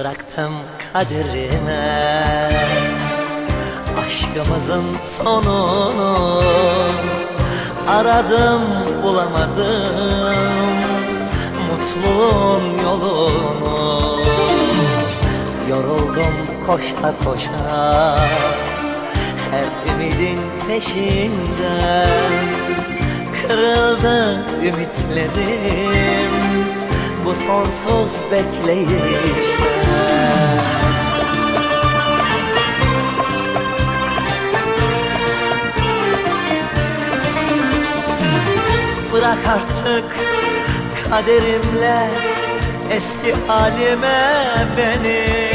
Bıraktım kaderime. Aşkımızın sonunu Aradım bulamadım Mutluluğun yolunu. Yoruldum koşa koşa Her ümidin peşinden Kırıldı ümitlerim Bu sonsuz bekleyişte Bırak artık kaderimle eski halime beni.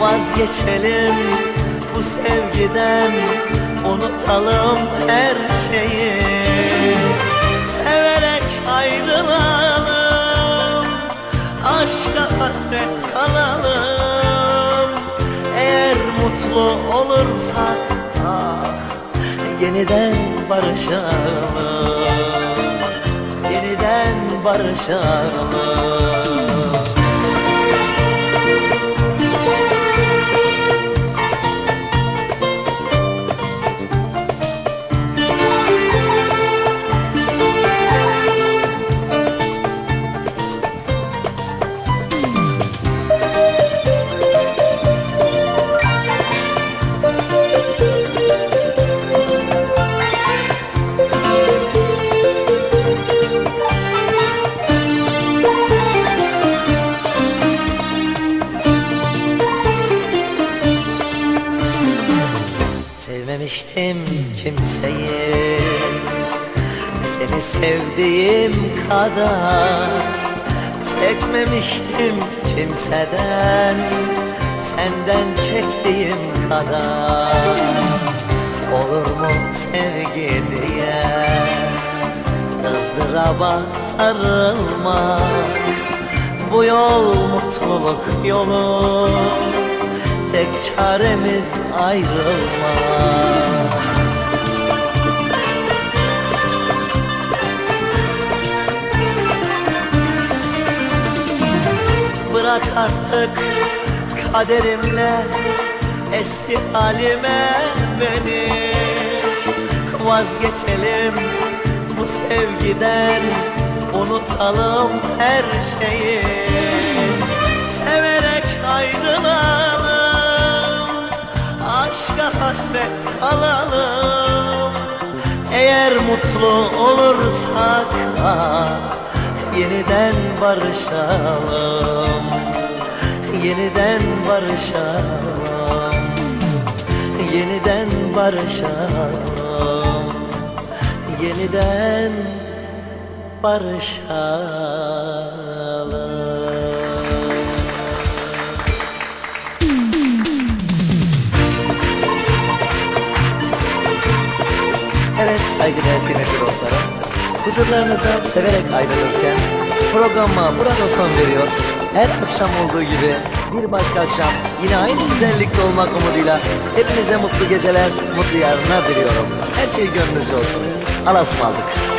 Vazgeçelim bu sevgiden unutalım her şeyi. Severek ayrılalım aşka hasret kalalım. Eğer mutlu olursak ah yeniden barışalım barışalım Sevmemiştim kimseyi. Seni sevdiğim kadar Çekmemiştim kimseden. Senden çektiğim kadar Olur mu sevgi diye. Izdıraba sarılmak Bu yol mutluluk yolu Tek çaremiz ayrılmak Bırak artık kaderimle eski halime beni. Vazgeçelim bu sevgiden unutalım her şeyi hasret kalalım Eğer mutlu olursak ah, yeniden barışalım. Yeniden barışalım. Yeniden barışalım. Yeniden barışalım saygıdeğer kıymetli dostlarım Huzurlarınızdan severek ayrılırken Programa burada son veriyor. Her akşam olduğu gibi bir başka akşam Yine aynı güzellikte olmak umuduyla Hepinize mutlu geceler, mutlu yarınlar diliyorum. Her şey gönlünüzce olsun. Alasım aldık